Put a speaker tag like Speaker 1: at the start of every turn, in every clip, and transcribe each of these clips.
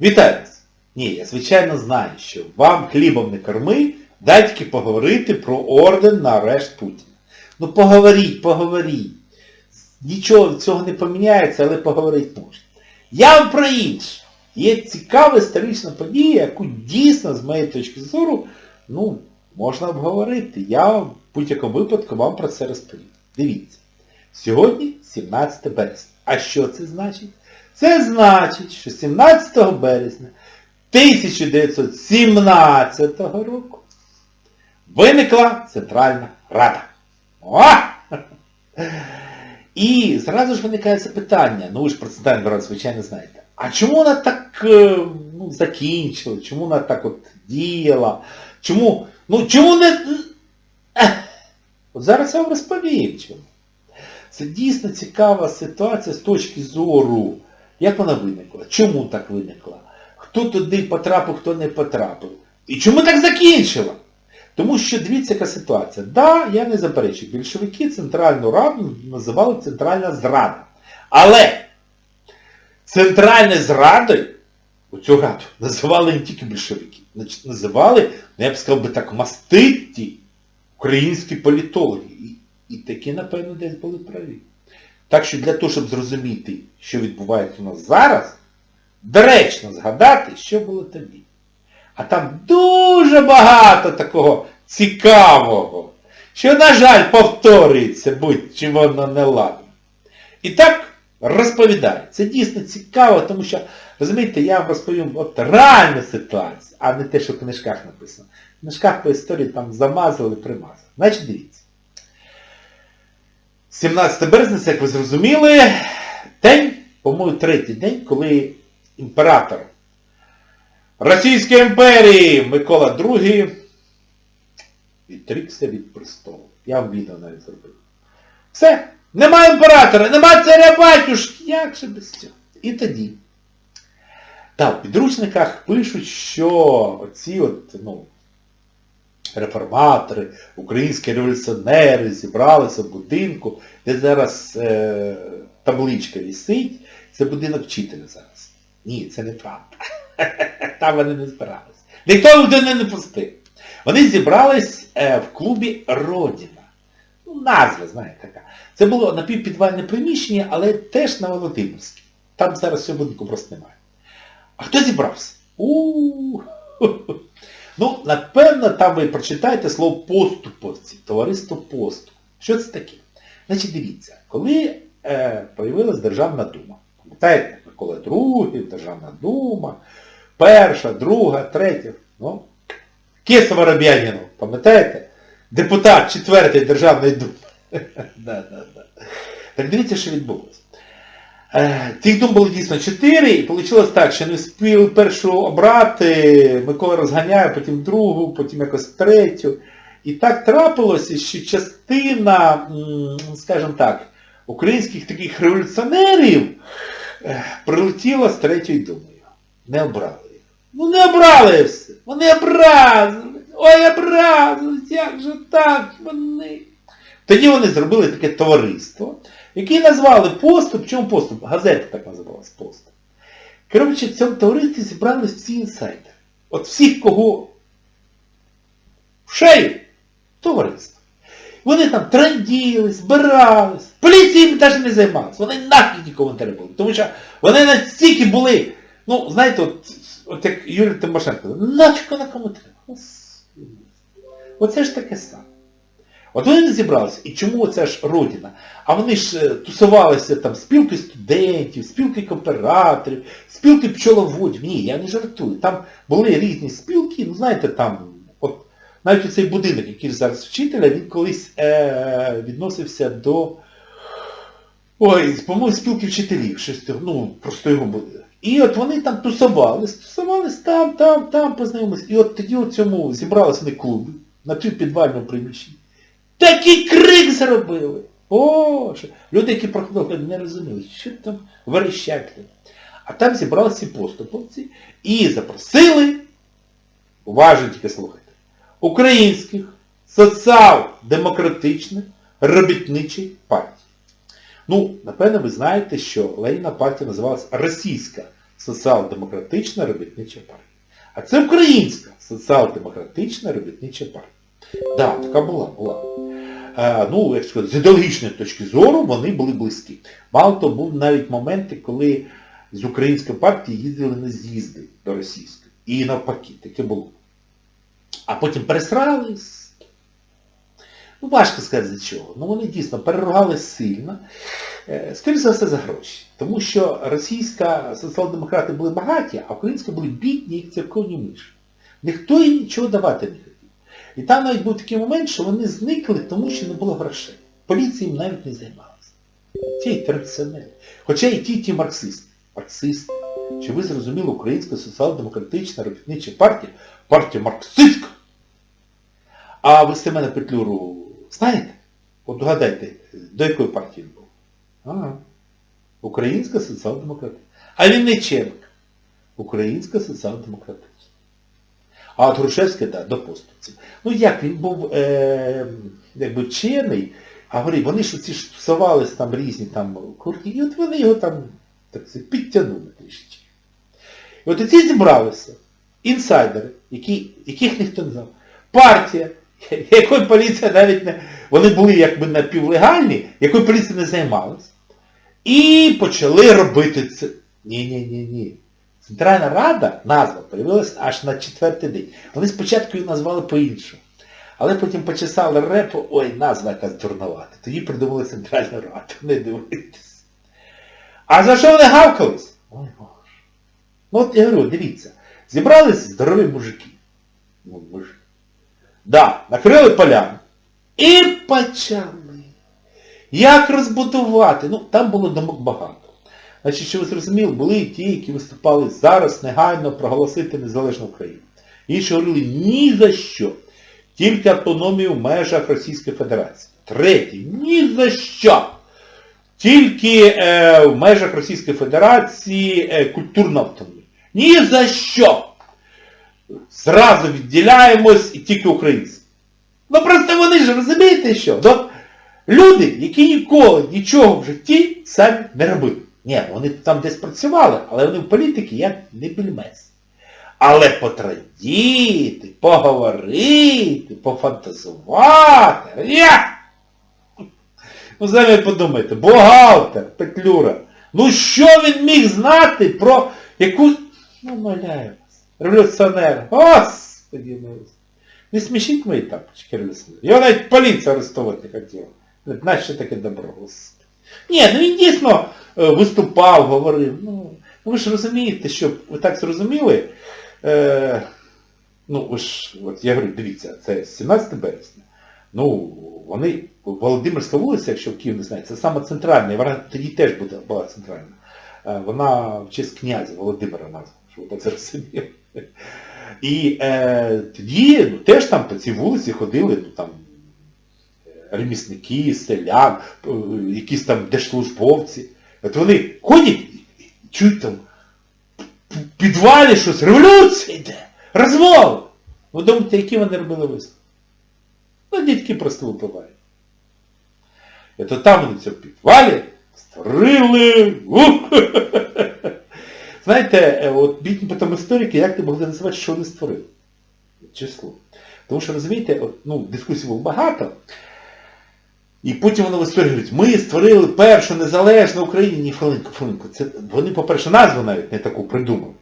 Speaker 1: Вітаю вас! Ні, я звичайно знаю, що вам хлібом не корми, дай тільки поговорити про орден на арешт Путіна. Ну поговоріть, поговоріть. Нічого цього не поміняється, але поговорити можна. Я вам про інше. Є цікава історична подія, яку дійсно, з моєї точки зору, ну, можна обговорити. Я в будь-якому випадку вам про це розповім. Дивіться. Сьогодні 17 березня. А що це значить? Це значить, що 17 березня 1917 року виникла Центральна Рада. О! І зразу ж виникає це питання, ну ви ж про Центральну Раду, звичайно, знаєте. А чому вона так е, ну, закінчила? Чому вона так от діяла? Чому? Ну чому не... От зараз я вам розповім чому. Це дійсно цікава ситуація з точки зору, як вона виникла, чому так виникла, хто туди потрапив, хто не потрапив. І чому так закінчила? Тому що дивіться, яка ситуація. Да, я не заперечую, більшовики Центральну Раду називали Центральна Зрада. Але Центральною зрадою оцю раду називали не тільки більшовики, називали, ну я б сказав би так, маститі українські політологи. І, і такі, напевно, десь були праві. Так що для того, щоб зрозуміти, що відбувається у нас зараз, доречно згадати, що було тоді. А там дуже багато такого цікавого, що, на жаль, повторюється, будь-чи воно не. І так розповідаю. Це дійсно цікаво, тому що, розумієте, я вам розповім от реальну ситуацію, а не те, що в книжках написано. В книжках по історії там замазали, примазали. Значить, дивіться. 17 березня, як ви зрозуміли, день, по-моєму, третій день, коли імператор Російської імперії Микола II відрікся від престолу. Я вам відео навіть зробив. Все. Нема імператора, нема царя батюшки. Як же без цього? І тоді. Та, в підручниках пишуть, що оці от, ну, реформатори, українські революціонери зібралися в будинку, де зараз е, табличка висить. Це будинок вчителя зараз. Ні, це неправда. Там вони не збирались. Ніхто людини не пустив. Вони зібрались е, в клубі Родіна. Ну, назва, знаєте, така. Це було напівпідвальне приміщення, але теж на Володимирській. Там зараз цього будинку просто немає. А хто зібрався? у Ну, напевно, там ви прочитаєте слово поступовці, товариство поступ. Що це таке? Значить, дивіться, коли е, появилась Державна Дума, пам'ятаєте, Микола II, Державна Дума, перша, друга, третя, ну, Кесова Робягінов, пам'ятаєте? Депутат четвертої Державної Думи. Так дивіться, що відбулося. Е, Тих дум було дійсно чотири, і вийшло так, що не встигли першу обрати, Микола розганяє, потім другу, потім якось третю. І так трапилося, що частина, скажімо так, українських таких революціонерів е, прилетіла з третьою думою. Не обрали їх. Ну не обрали все. Вони образили. Ой, образили, як же так вони. Тоді вони зробили таке товариство, яке назвали поступ. Чому поступ? Газета так називалась поступ. Коротше, в цьому товаристві зібрались всі інсайдери. От всіх, кого в шею, товариство. Вони там транділи, збирались. Поліцією навіть не займалися. Вони нафіг нікому не були. Тому що вони настільки були, ну, знаєте, от, от як Юрій Тимошенко, нафіг вона кому треба. Оце ж таке саме. От вони не зібралися. І чому оце ж Родина? А вони ж е, тусувалися там спілки студентів, спілки кооператорів, спілки пчеловодів. Ні, я не жартую. Там були різні спілки, ну знаєте, там, от навіть цей будинок, який зараз вчителя, він колись е- відносився до ой, по-моєму, спілки вчителів, щось, ну, просто його будинок. І от вони там тусувались, тусувались там, там, там, познайомились. І от тоді у цьому зібралися вони клуби на півпідвальному приміщенні. Такий крик зробили. Боже. Люди, які проходили, не розуміли, що там верещать. А там зібралися поступовці і запросили, уважно тільки слухайте, українських соціал-демократичних робітничих партій. Ну, напевно, ви знаєте, що Леніна партія називалася Російська соціал-демократична робітнича партія. А це українська соціал-демократична робітнича партія. Так, да, така була, була. Е, ну, як сказати, з ідеологічної точки зору вони були близькі. Мало того, був навіть моменти, коли з української партії їздили на з'їзди до російської. І навпаки, таке було. А потім пересрались. Ну, важко сказати за чого. Ну вони дійсно переругались сильно. Е, Скоріше за все за гроші. Тому що російська соціал-демократи були багаті, а українська були бідні, як церковні миші. Ніхто їм нічого давати не хотів. І там навіть був такий момент, що вони зникли, тому що не було грошей. Поліція їм навіть не займалася. Ті традиціонери. Хоча і ті, ті марксисти. Марксисти. Чи ви зрозуміли, Українська соціал-демократична робітнича партія, партія марксистська. А ви Семена Петлюру знаєте? От догадайте, до якої партії він був? Ага. Українська соціал-демократична. А Вінниченко. Українська соціал-демократична. А от Грушевський, так, до поступців. Ну як, він був е, якби вчений, а говорить, вони ж ці ж тусувались там різні там курки, і от вони його там так сказати, підтягнули трішечки. І от ці зібралися інсайдери, які, яких ніхто не знав. Партія, якої поліція навіть не... Вони були якби напівлегальні, якою поліція не займалась. І почали робити це. Ні-ні-ні-ні. Центральна Рада, назва, з'явилася аж на четвертий день. Вони спочатку її назвали по-іншому. Але потім почесали репу, ой, назва якась дурновата. Тоді придумали Центральну Раду. Не дивитесь. А за що вони гавкались? Ой, Боже. Ну от я говорю, дивіться, зібрались здорові мужики. Ну, мужики. Да, накрили поляну. І почали. Як розбудувати? Ну, там було думок багато. Значить, що ви зрозуміли, були ті, які виступали зараз негайно проголосити незалежну Україну. Інші говорили ні за що. Тільки автономію в межах Російської Федерації. Третій, ні за що. Тільки е, в межах Російської Федерації е, культурна автономія. Ні за що. Зразу відділяємось і тільки українці. Ну просто вони ж розумієте що? Ну, люди, які ніколи нічого в житті самі не робили. Ні, вони там десь працювали, але вони в політики як не більмес. Але потрадіти, поговорити, пофантазувати. Я! Ну, самі подумайте, бухгалтер, Петлюра. Ну що він міг знати про якусь... Ну, моляю вас. Революціонер. Господи, милості. Не смішіть мої тапочки революціонери. Його навіть поліція арестувати хотіла. Знаєш, що таке добро. Ні, ну він дійсно е, виступав, говорив. Ну, ви ж розумієте, що ви так зрозуміли. Е, ну, ви ж, от я говорю, дивіться, це 17 березня. Ну, вони, Володимирська вулиця, якщо в Київ не знає, це саме центральна, і вона тоді теж буде, була центральна. Е, вона в честь князя Володимира назва, щоб ви так зрозуміли. І е, тоді ну, теж там по цій вулиці ходили, ну там ремісники, селян, е, якісь там держслужбовці. От вони ходять, чують там в підвалі щось, революція йде, розвал. Ви думаєте, які вони робили висновки? Ну, дітки просто випивають. І там вони це в підвалі створили. Знаєте, е, от бідні потім історики, як ти могли називати, що вони створили? Число. Тому що, розумієте, от, ну, дискусій було багато. І потім вони в говорять, ми створили першу незалежну Україну. Ні, хвилинку, хвилинку. Це, вони, по-перше, назву навіть не таку придумали.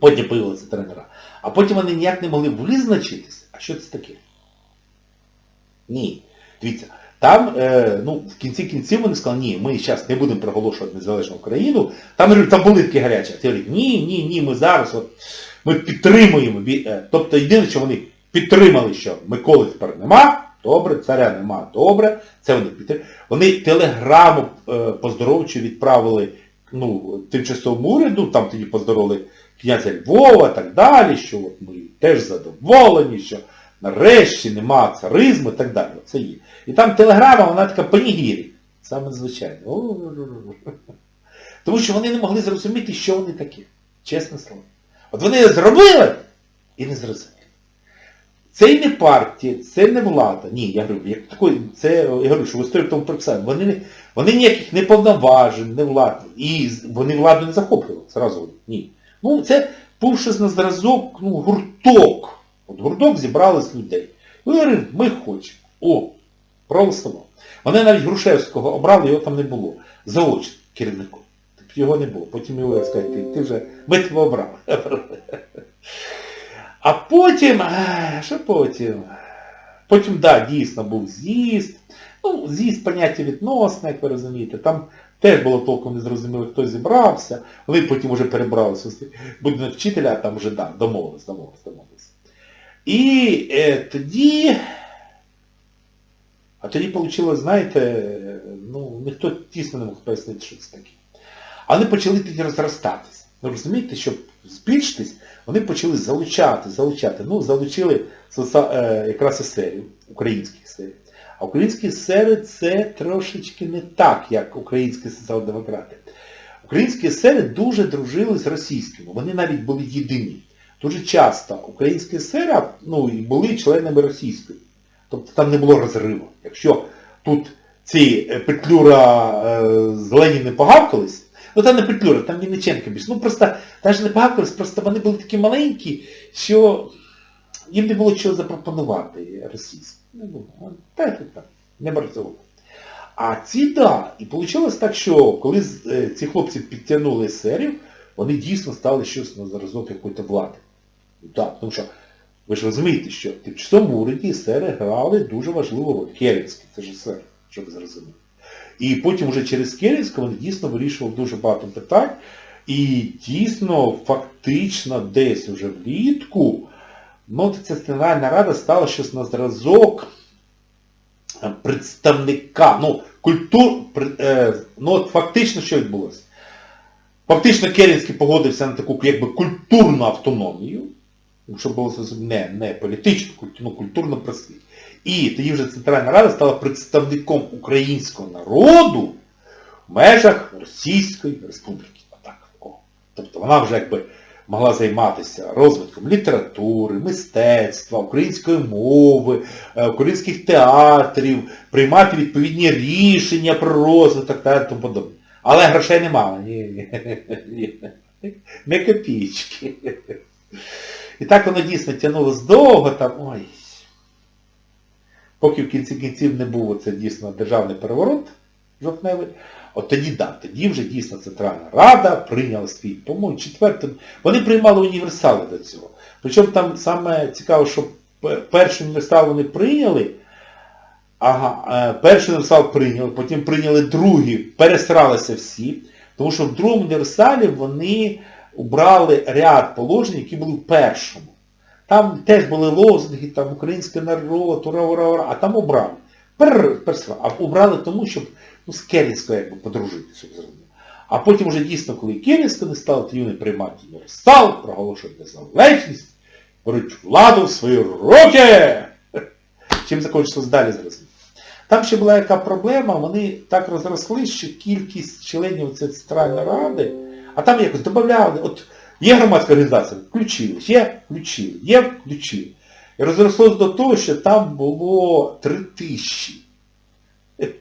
Speaker 1: Потім появилися тренера. А потім вони ніяк не могли визначитися, а що це таке? Ні. Дивіться, там, е, ну, в кінці кінців вони сказали, ні, ми зараз не будемо проголошувати незалежну Україну. Там, там були такі гарячі. Ті говорять, ні, ні, ні, ми зараз от, ми підтримуємо. Е, тобто єдине, що вони підтримали, що Миколи тепер нема, добре, царя нема, добре, це вони підтримали. Вони телеграму е, поздоровчу відправили ну, тимчасовому уряду, там тоді поздоровили князя Львова і так далі, що от ми теж задоволені, що нарешті нема царизму і так далі. Це є. І там телеграма, вона така панігірі. Саме звичайно. Тому що вони не могли зрозуміти, що вони такі. Чесне слово. От вони зробили і не зрозуміли. Це і не партія, це не влада. Ні, я говорю, як такої, це, я говорю, що в тому прописали. Вони Вони ніяких не повноважень, не влади. І вони владу не захоплювали, зразу говорю. Ні. Ну, це був на зразок, ну, гурток. От гурток зібрались людей. І говорили, ми хочемо. О, проголосував. Вони навіть Грушевського обрали, його там не було. Заочно керівником. Тобто його не було. Потім його сказати, ти, ти вже, ми тебе обрали. А потім, е, що потім? Потім, так, да, дійсно був з'їзд. Ну, з'їзд поняття відносне, як ви розумієте. Там теж було толком незрозуміло, хто зібрався. Вони потім вже перебралися в будинок вчителя, а там вже да, домовились, домовились, домовились. І е, тоді... А тоді вийшло, знаєте, ну, ніхто тісно не мог пояснити, що це таке. А вони почали тоді розростатися. Ви розумієте, щоб збільшитись, вони почали залучати, залучати. Ну, залучили е, якраз есерів, українських есерів. А українські есери це трошечки не так, як українські соціал-демократи. Українські есери дуже дружили з російськими, вони навіть були єдині. Дуже часто українські есери ну, були членами російської. Тобто там не було розриву. Якщо тут ці е, Петлюра е, з Леніним погавкались, ну там не Петлюра, там Вінниченко більше. Ну просто навіть не погавкались, просто вони були такі маленькі, що їм не було чого запропонувати російським. Не було. Ну, Так, так, так. Не працювало. А ці да. І вийшло так, що коли е, ці хлопці підтягнули есерів, вони дійсно стали щось на зразок якоїсь влади. Ну, Так, тому що ви ж розумієте, що в тимчасовому уряді есери грали дуже важливу роль. Керенський, це ж есер, щоб ви зрозуміли. І потім вже через Керенського вони дійсно вирішували дуже багато питань. І дійсно, фактично, десь уже влітку, ця Центральна Рада стала щось на зразок е, представника, ну, культур, е, ну, от фактично що відбулося? Фактично Керенський погодився на таку якби культурну автономію, щоб було не, не політичну, ну, культурну просвіт. І тоді вже Центральна Рада стала представником українського народу в межах Російської Республіки. Отак. О. Тобто вона вже якби могла займатися розвитком літератури, мистецтва, української мови, е, українських театрів, приймати відповідні рішення про розвиток та тому подобне. Але грошей немає. Ні, ні, ні. Не копійки. І так воно дійсно тягнулося довго, там, ой. Поки в кінці кінців не був оце дійсно державний переворот жовтневий, от тоді да, тоді вже дійсно Центральна Рада прийняла свій, по-моєму, четвертим. Вони приймали універсали до цього. Причому там саме цікаво, що перший універсал вони прийняли, ага, е, перший універсал прийняли, потім прийняли другий, пересралися всі, тому що в другому універсалі вони убрали ряд положень, які були в першому. Там теж були лозунги, там український народ, ура, ура, ура, а там обрали. Пер, а обрали тому, щоб ну, з Керенською якби подружити, щоб зрозуміло. А потім вже дійсно, коли Керенська не стало, тоді вони приймають універсал, проголошують незалежність, беруть владу в свої руки. Чим закінчилось далі зрозуміло. Там ще була яка проблема, вони так розросли, що кількість членів цієї центральної ради, а там якось додавали, от є громадська організація, включили, є, включили, є, включили. І розрослося до того, що там було три тисячі.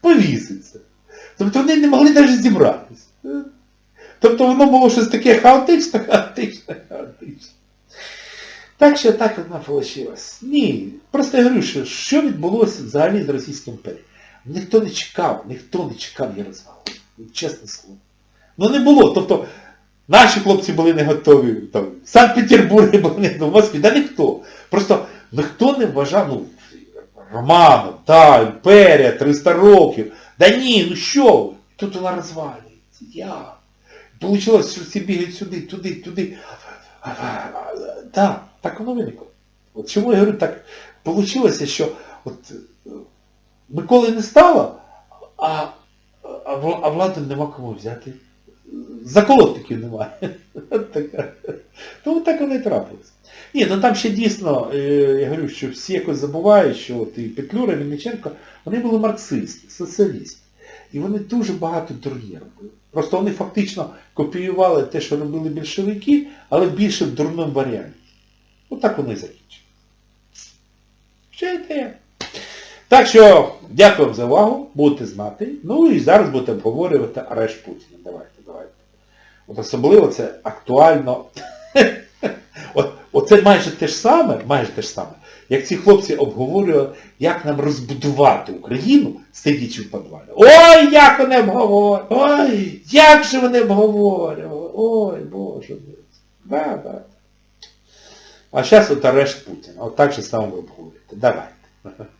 Speaker 1: Повіситься. Тобто вони не могли навіть зібратися. Тобто воно було щось таке хаотичне, хаотичне, хаотичне. Так що так воно вийшло. Ні. Просто я говорю, що, що відбулося взагалі з Російською імперією. Ніхто не чекав, ніхто не чекав її розвалу. Чесне слово. Ну не було. Тобто наші хлопці були не готові, там, в Санкт-Петербурзі були не готові, в Москві, да ніхто. Просто ніхто не вважав, ну, Романов, та, імперія, 300 років. Да ні, ну що? Тут вона розвалюється. Як? Получилось, що всі бігають сюди, туди, туди. Так, так воно виникло. От чому я говорю, так вийшло, що от е, Миколи не стало, а, а, а влади нема кому взяти. Заколотників немає. Така. Ну так воно і трапилось. Ні, ну там ще дійсно, е, я говорю, що всі якось забувають, що от і Петлюра, і Мельниченко, вони були марксисти, соціалісти. І вони дуже багато дурні робили. Просто вони фактично копіювали те, що робили більшовики, але більше в дурному варіанті. Отак воно і закінчилось. Ще ідея. Так що, дякую за увагу, будете знати. Ну і зараз будете обговорювати арешт Путіна. Давайте, давайте. От особливо це актуально. От, оце майже те ж саме, майже те ж саме, як ці хлопці обговорювали, як нам розбудувати Україну, сидячи в підвалі. Ой, як вони обговорювали! Ой, як же вони обговорювали! Ой, Боже. Да, да. А зараз от арешт Путіна. От так же саме ви обговорюєте. Давайте.